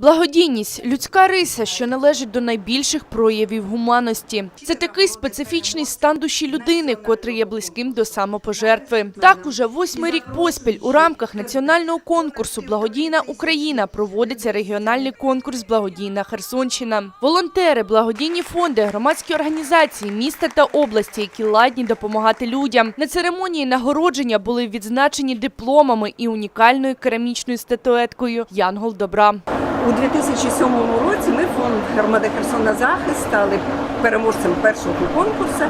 Благодійність людська риса, що належить до найбільших проявів гуманності. Це такий специфічний стан душі людини, котрий є близьким до самопожертви. Так уже восьмий рік поспіль у рамках національного конкурсу Благодійна Україна проводиться регіональний конкурс Благодійна Херсонщина. Волонтери, благодійні фонди, громадські організації міста та області, які ладні допомагати людям. На церемонії нагородження були відзначені дипломами і унікальною керамічною статуеткою Янгол добра. У 2007 році ми фонд громади Херсона Захист стали переможцем першого конкурсу,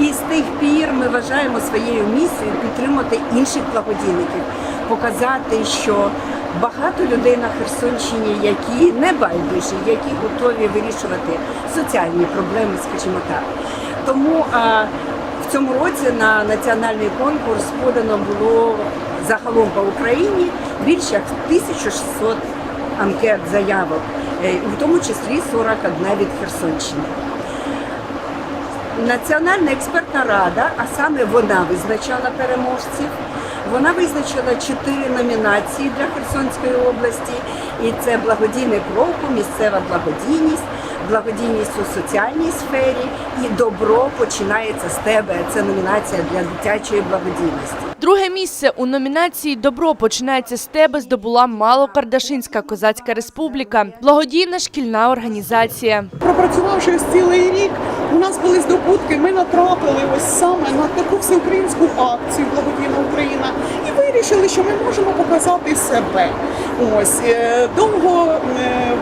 і з тих пір ми вважаємо своєю місією підтримати інших благодійників, показати, що багато людей на Херсонщині, які не байдужі, які готові вирішувати соціальні проблеми, скажімо так. Тому а, в цьому році на національний конкурс подано було загалом по Україні більше як 1600 анкет заявок, е, в тому числі 41 від Херсонщини. Національна експертна рада, а саме вона визначала переможців. Вона визначила чотири номінації для Херсонської області, і це благодійний кроку, місцева благодійність, благодійність у соціальній сфері і добро починається з тебе. Це номінація для дитячої благодійності. Друге місце у номінації Добро починається з тебе здобула Малокардашинська козацька республіка, благодійна шкільна організація. Пропрацювавши цілий рік, у нас були здобутки. Ми натрапили ось саме на таку всеукраїнську акцію Благодійна Україна і вирішили, що ми можемо показати себе. Ось е, довго е,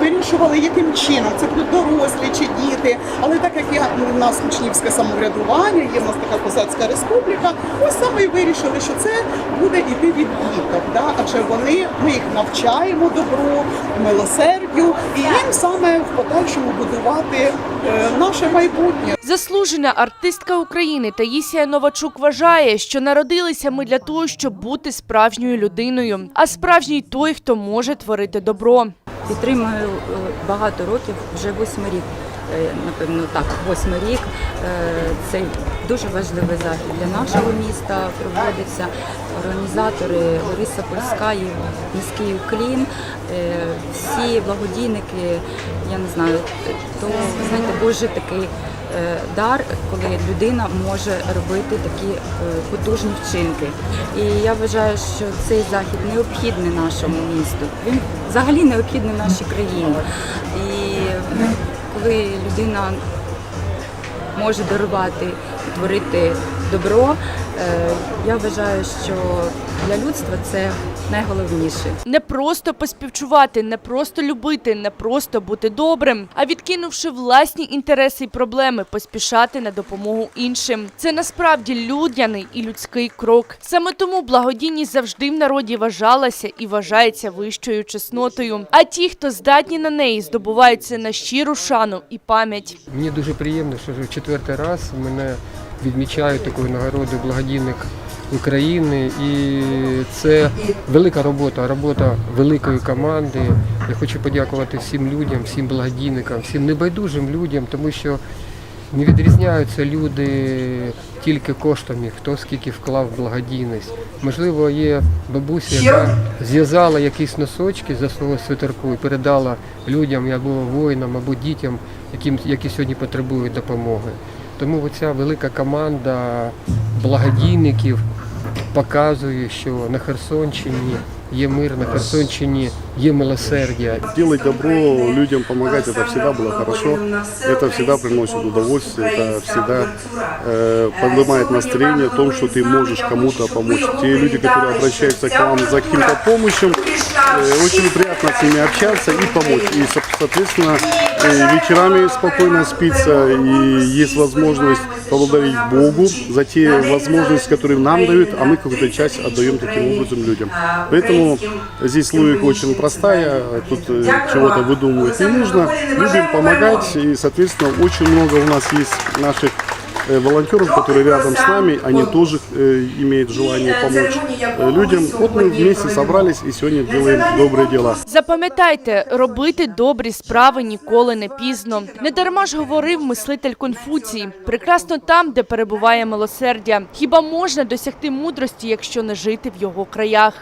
вирішували, яким чином це будуть дорослі чи діти. Але так як я у нас учнівське самоврядування, є в нас така козацька республіка, ось саме і вирішили, що це буде іти від діток. Да? Адже вони ми їх навчаємо добру, милосердю, і їм саме в подальшому будувати е, наше майбутнє. Заслужена артистка України Таїсія Новачук вважає, що народилися ми для того, щоб бути справжньою людиною. А справжній той, хто може творити добро. Підтримую е, багато років, вже восьмий рік. Е, Напевно, так, восьмий рік. Е, Це дуже важливий захід для нашого міста. Проводиться організатори Лариса Польська і міський уклін. Е, Всі благодійники, я не знаю, то знаєте, Божий такий дар, коли людина може робити такі потужні вчинки. І я вважаю, що цей захід необхідний нашому місту. Він взагалі необхідний нашій країні. І коли людина може дарувати творити добро, е, я вважаю, що для людства це найголовніше. Не просто поспівчувати, не просто любити, не просто бути добрим, а відкинувши власні інтереси і проблеми, поспішати на допомогу іншим. Це насправді людяний і людський крок. Саме тому благодійність завжди в народі вважалася і вважається вищою чеснотою. А ті, хто здатні на неї, здобуваються на щиру шану і пам'ять. Мені дуже приємно, що вже в четвертий раз мене відмічають такою нагородою благодійник України. І це велика робота, робота великої команди. Я хочу подякувати всім людям, всім благодійникам, всім небайдужим людям, тому що не відрізняються люди тільки коштами, хто скільки вклав в благодійність. Можливо, є бабуся, яка зв'язала якісь носочки за свого свитерку і передала людям або воїнам, або дітям, які сьогодні потребують допомоги. Тому оця велика команда благодійників показує, що на Херсонщині є мир, на Херсонщині є милосердя. Делать добро, людям помогать, это всегда было хорошо. Это всегда приносит удовольствие, это всегда э, поднимает настроение о том, что ты можешь кому-то помочь. Те люди, которые обращаются к вам за каким-то помощью, э, очень приятно с ними общаться и помочь. И, со- соответственно, э, вечерами спокойно спится, и есть возможность поблагодарить Богу за те возможности, которые нам дают, а мы какую-то часть отдаем таким образом людям. Поэтому здесь логика очень простая, тут э, чего-то выдумывать не нужно. Любим помогать, и, соответственно, очень много у нас есть наших э, волонтеров, которые рядом с нами, они тоже э, имеют желание помочь э, людям. Вот мы вместе собрались и сегодня делаем добрые дела. Запам'ятайте, робити добрі справи ніколи не пізно. Не дарма ж говорив мислитель Конфуцій. Прекрасно там, де перебуває милосердя. Хіба можна досягти мудрості, якщо не жити в його краях?